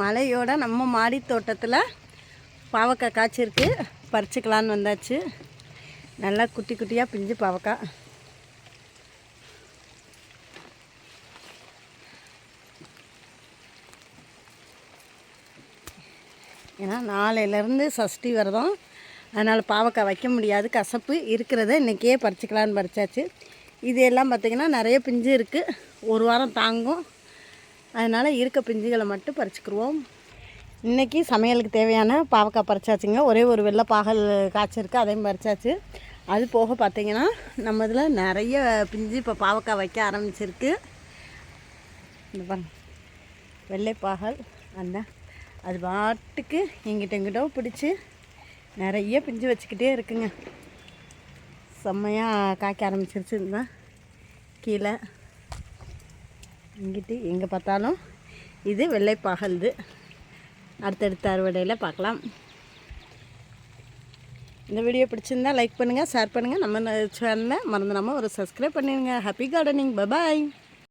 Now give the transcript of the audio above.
மலையோட நம்ம மாடி தோட்டத்தில் பாவக்காய் காய்ச்சிருக்கு. பறிச்சுக்கலான்னு வந்தாச்சு. நல்லா குட்டி குட்டியாக பிஞ்சு பாவக்காய். ஏன்னா நாளையிலேருந்து சஷ்டி விரதம். அதனால் பாவக்காய் வைக்க முடியாது. கசப்பு இருக்கிறத இன்றைக்கே பறிச்சிக்கலான்னு பறிச்சாச்சு. இது எல்லாம் பார்த்திங்கன்னா நிறைய பிஞ்சு இருக்குது ஒரு வாரம் தாங்கும். அதனால் இருக்க பிஞ்சுகளை மட்டும் பறிச்சுக்கிடுவோம் இன்றைக்கி சமையலுக்கு தேவையான பாவக்காய் பறிச்சாச்சுங்க. ஒரே ஒரு வெள்ளை பாகல் காய்ச்சிருக்கு அதையும் பறிச்சாச்சு. அது போக பார்த்திங்கன்னா நம்ம இதில் நிறைய பிஞ்சு இப்போ பாவக்காய் வைக்க ஆரம்பிச்சிருக்கு. இந்த பாருங்க. வெள்ளைப்பாகல் அந்த அது பாட்டுக்கு எங்கிட்ட எங்கிட்ட பிடிச்சி நிறைய பிஞ்சு வச்சுக்கிட்டே இருக்குங்க. செம்மையாக காய்க்க ஆரம்பிச்சிருச்சு இந்த கீழே. இங்கிட்டு எங்கே பார்த்தாலும் இது வெள்ளைப்பாகல்து. அடுத்தடுத்த அறுவடையில் பார்க்கலாம். இந்த வீடியோ பிடிச்சிருந்தா லைக் பண்ணுங்கள் ஷேர் பண்ணுங்கள் நம்ம சேனலை மறந்துடாமல் ஒரு சப்ஸ்கிரைப் பண்ணிடுங்க ஹாப்பி கார்டனிங் பபாய்